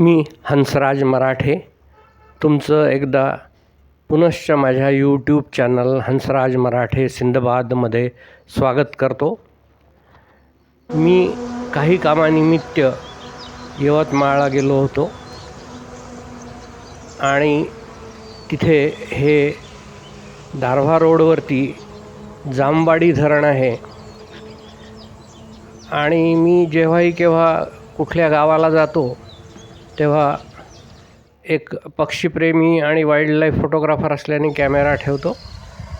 मी हंसराज मराठे. तुमचं एकदा पुनश्च माझ्या यूट्यूब चॅनल हंसराज मराठे सिंदबादमध्ये स्वागत करतो. मी काही कामानिमित्त यवतमाळला गेलो होतो. आणि तिथे हे दारव्हा रोडवरती जामवाडी धरण आहे. आणि मी जेव्हाही केव्हा कुठल्या गावाला जातो तेव्हा एक पक्षीप्रेमी आणि वाईल्डलाईफ फोटोग्राफर असल्याने कॅमेरा ठेवतो.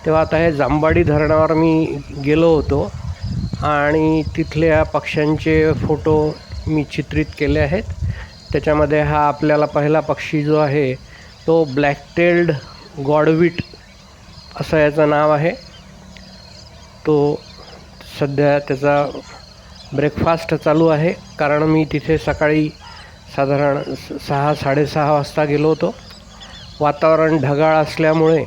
तेव्हा आता हे जांबाडी धरणावर मी गेलो होतो आणि तिथल्या पक्ष्यांचे फोटो मी चित्रित केले आहेत. त्याच्यामध्ये हा आपल्याला पहिला पक्षी जो आहे तो ब्लॅकटेल्ड गॉडविट असं याचं नाव आहे. तो सध्या त्याचा ब्रेकफास्ट चालू आहे. कारण मी तिथे सकाळी साधारण स- सहा साडेसहा वाजता गेलो होतो. वातावरण ढगाळ असल्यामुळे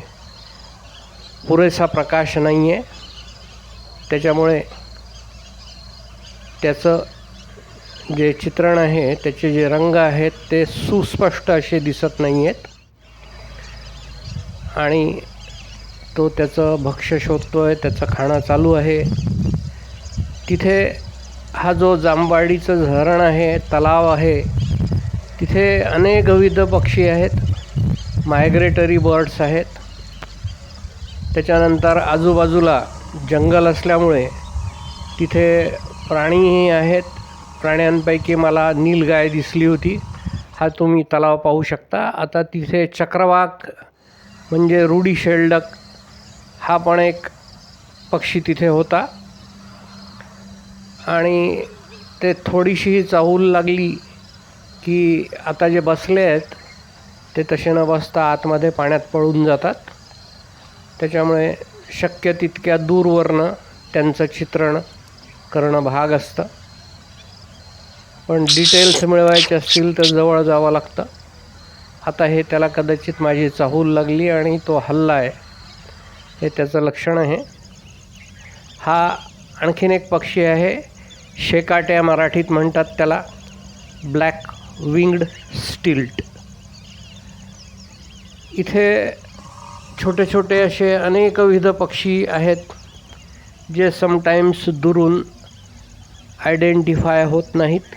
पुरेसा प्रकाश नाही आहे त्याच्यामुळे त्याचं जे चित्रण आहे त्याचे जे रंग आहेत ते सुस्पष्ट असे दिसत नाही आहेत आणि तो त्याचं भक्ष्य शोधतो आहे त्याचं खाणं चालू आहे. तिथे हा जो जांबाडीचं धरण आहे तलाव आहे तिथे अनेक विविध पक्षी आहेत मायग्रेटरी बर्ड्स आहेत. त्याच्यानंतर आजूबाजूला जंगल असल्यामुळे तिथे प्राणीही आहेत. प्राण्यांपैकी मला नीलगाय दिसली होती. हा तुम्ही तलाव पाहू शकता. आता तिथे चक्रवाक म्हणजे रुडी शेल्डक हा पण एक पक्षी तिथे होता. आणि ते थोडीशी चाहूल लागली की आता जे बसले आहेत ते तसे न बसता आतमध्ये पाण्यात पळून जातात. त्याच्यामुळे शक्य तितक्या दूरवरनं त्यांचं चित्रण करणं भाग असतं. पण डिटेल्स मिळवायचे असतील तर जवळ जावं लागतं. आता हे त्याला कदाचित माझी चाहूल लागली आणि तो हल्ला आहे. हे त्याचं लक्षण आहे. हा आणखीन एक पक्षी आहे. शेकाट्या मराठीत म्हणतात त्याला ब्लॅक विंग्ड स्टिल्ट. इथे छोटे छोटे असे अनेकविध पक्षी आहेत जे समटाईम्स दुरून आयडेंटिफाय होत नाहीत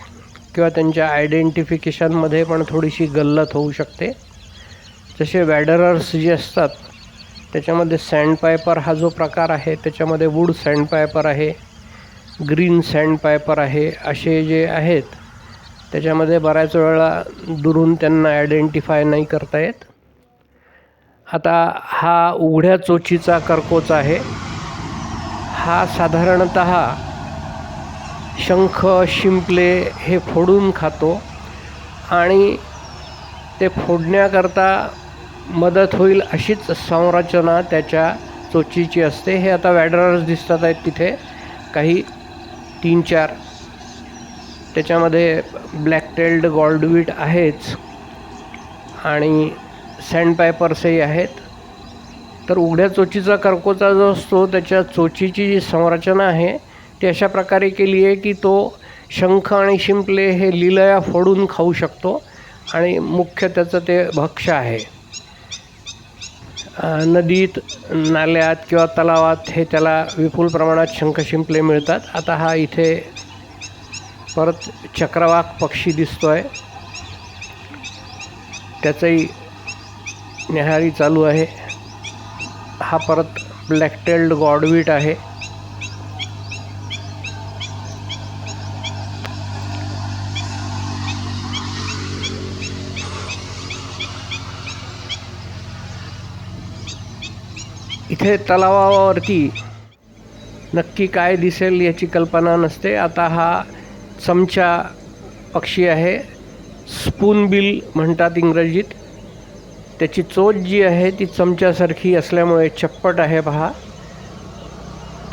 किंवा त्यांच्या आयडेंटिफिकेशनमध्ये पण थोडीशी गल्लत होऊ शकते. जसे वॅडरर्स जे असतात त्याच्यामध्ये सँडपायपर हा जो प्रकार आहे त्याच्यामध्ये वूड सँडपायपर आहे ग्रीन सँडपायपर आहे असे जे आहेत त्याच्यामध्ये बऱ्याच वेळा दुरून त्यांना आयडेंटिफाय नाही करता येत. आता हा उघड्या चोचीचा कर्कोच आहे. हा साधारणत शंख शिंपले हे फोडून खातो आणि ते फोडण्याकरता मदत होईल अशीच संरचना त्याच्या चोचीची असते. हे आता वॅडरर्स दिसतात आहेत तिथे. काही तीन चार त्याच्यामध्ये ब्लॅकटेल्ड गॉल्डवीट आहेच. आणि सँडपायपर्सही आहेत. तर उघड्या चोचीचा कर्कोचा जो असतो त्याच्या चोचीची जी संरचना आहे ती अशा प्रकारे केली आहे की तो शंख आणि शिंपले हे लिलया फोडून खाऊ शकतो. आणि मुख्य त्याचं ते भक्ष्य आहे. नदीत नाल्यात किंवा तलावात हे त्याला विपुल प्रमाणात शंख शिंपले मिळतात. आता हा इथे परत चक्रवाक पक्षी दिसतो आहे त्याचंही न्याहारी चालू आहे. हा परत ब्लॅकटेल्ड गॉडवीट आहे. इथे तलावावरती नक्की काय दिसेल याची कल्पना नसते. आता हा चमचा पक्षी आहे. स्पून बिल म्हणतात इंग्रजीत. त्याची चोच जी आहे ती चमच्यासारखी असल्यामुळे चप्पट आहे पहा.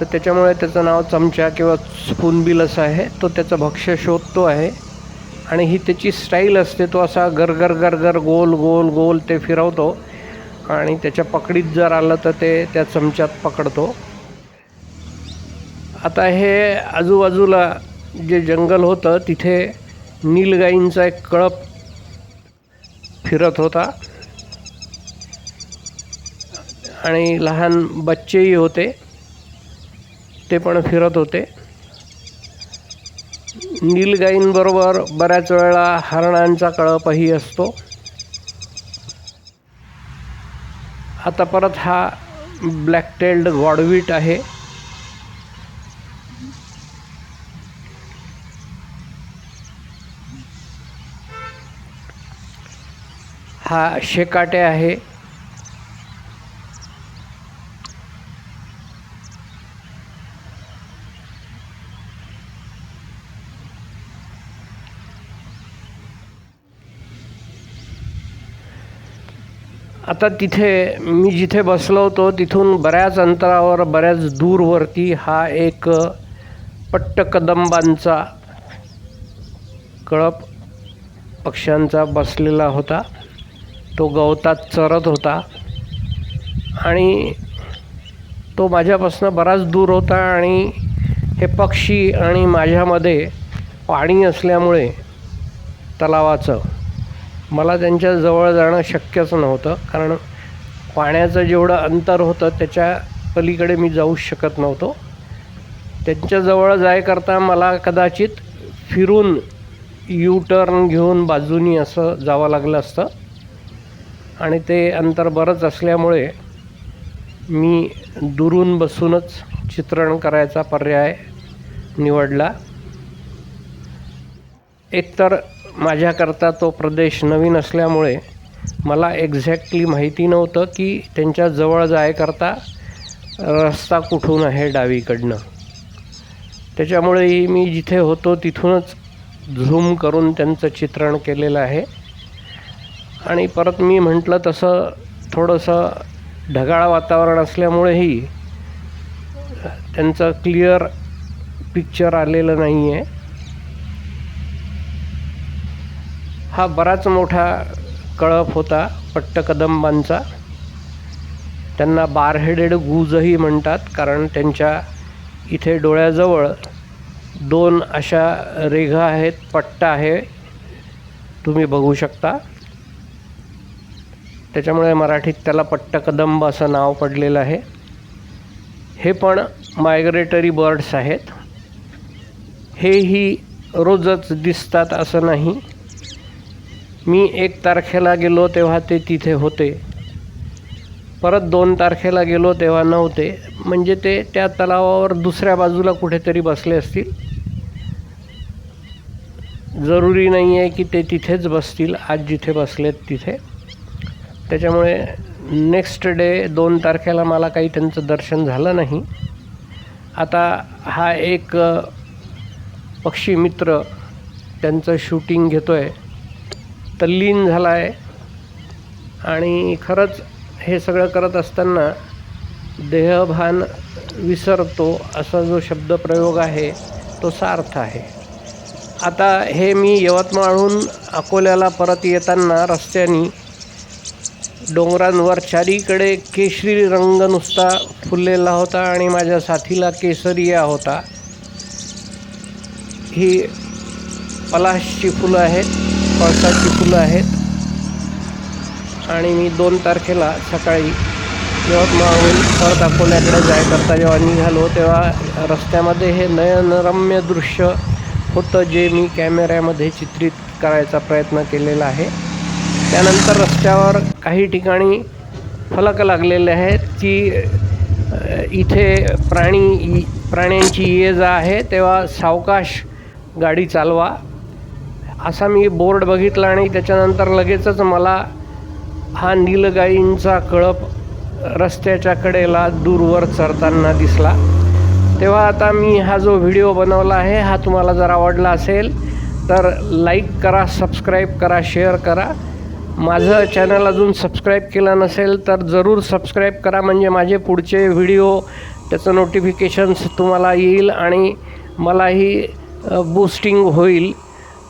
तर त्याच्यामुळे त्याचं नाव चमचा किंवा स्पूनबिल असं आहे. तो त्याचं भक्ष्य शोधतो आहे. आणि ही त्याची स्टाईल असते. तो असा गरगर गरगर गोल गोल गोल ते फिरवतो. आणि त्याच्या पकडीत जर आलं तर ते त्या चमच्यात पकडतो. आता हे आजूबाजूला जे जंगल होतं तिथे नीलगाईंचा एक कळप फिरत होता. आणि लहान बच्चेही होते ते पण फिरत होते. नीलगाईंबरोबर बऱ्याच वेळा हरणांचा कळपही असतो. आता परत हा ब्लॅक टेल्ड गॉडवीट आहे. हा शेकाटे आहे. आता तिथे मी जिथे बसलो होतो तिथून बऱ्याच अंतरावर बऱ्याच दूरवरती हा एक पट्टकदंबांचा कळप पक्ष्यांचा बसलेला होता. तो गवतात चरत होता. आणि तो माझ्यापासून बराच दूर होता आणि हे पक्षी आणि माझ्यामध्ये पाणी असल्यामुळे तलावाचं. मला त्यांच्या जवळ जाणं शक्यच नव्हतं कारण पाण्याचं जेवढं अंतर होतं त्याच्या पलीकडे मी जाऊ शकत नव्हतो. त्यांच्याजवळ जायकरता मला कदाचित फिरून यू टर्न घेऊन बाजूनी असं जावं लागलं असतं. आणि ते अंतर बरंच असल्यामुळे मी दुरून बसूनच चित्रण करायचा पर्याय निवडला. एकतर माझ्याकरता तो प्रदेश नवीन असल्यामुळे मला एक्झॅक्टली माहिती नव्हतं की त्यांच्या जवळ जायकरता रस्ता कुठून आहे डावीकडनं. त्याच्यामुळेही मी जिथे होतो तिथूनच झूम करून त्यांचं चित्रण केलेलं आहे. आणि परत मी म्हटलं तसं थोडंसं ढगाळ वातावरण असल्यामुळेही त्यांचं क्लिअर पिक्चर आलेलं नाही आहे हा बराच मोठा कळप होता पट्टकदंबांचा. त्यांना बारहेडेड गूजही म्हणतात कारण त्यांच्या इथे डोळ्याजवळ दोन अशा रेघा आहेत पट्टा आहे. तुम्ही बघू शकता. त्याच्यामुळे मराठीत त्याला पट्टकदंब असं नाव पडलेलं आहे. हे पण मायग्रेटरी बर्ड्स आहेत. हेही रोजच दिसतात असं नाही. मी एक तारखेला गेलो तेव्हा ते तिथे होते. परत दोन तारखेला गेलो तेव्हा नव्हते. म्हणजे ते त्या तलावावर दुसऱ्या बाजूला कुठेतरी बसले असतील. जरुरी नाही आहे की ते तिथेच बसतील. आज जिथे बसलेत तिथे. त्याच्यामुळे नेक्स्ट डे दोन तारखेला मला काही त्यांचं दर्शन झालं नाही. आता हा एक पक्षी मित्र त्यांचं शूटिंग घेतो आहे तल्लीन झाला आहे आणि खरंच हे सगळं करत असताना देहभान विसरतो असा जो शब्दप्रयोग आहे तो सार्थ आहे. आता हे मी यवतमाळहून अकोल्याला परत येताना रस्त्याने डोंगरांवर चारीकडे केशरी रंग नुसता फुललेला होता आणि माझ्या साथीला केसरिया होता. ही पलाशची फुलं आहेत पळसाची फुलं आहेत. आणि मी दोन तारखेला सकाळी यवतमाळहून परत अकोल्याकडे जायकरता जेव्हा निघालो तेव्हा रस्त्यामध्ये हे नयनरम्य दृश्य होतं जे मी कॅमेऱ्यामध्ये चित्रित करायचा प्रयत्न केलेला आहे. त्यानंतर रस्त्यावर काही ठिकाणी फलक लागलेले आहेत की इथे प्राणी प्राण्यांची ये जा आहे तेव्हा सावकाश गाडी चालवा. असा मी बोर्ड बघितला आणि त्याच्यानंतर लगेचच मला हा नीलगाईंचा कळप रस्त्याच्या कडेला दूरवर चरताना दिसला. तेव्हा आता मी हा जो व्हिडिओ बनवला आहे हा तुम्हाला जर आवडला असेल तर लाईक करा सबस्क्राईब करा शेअर करा. माझं चॅनल अजून सबस्क्राईब केलं नसेल तर जरूर सबस्क्राईब करा. म्हणजे माझे पुढचे व्हिडिओ त्याचं नोटिफिकेशन्स तुम्हाला येईल आणि मलाही बूस्टिंग होईल.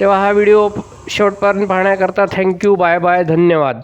तेव्हा हा व्हिडिओ शेवटपर्यंत पाहण्याकरता थँक्यू बाय बाय धन्यवाद.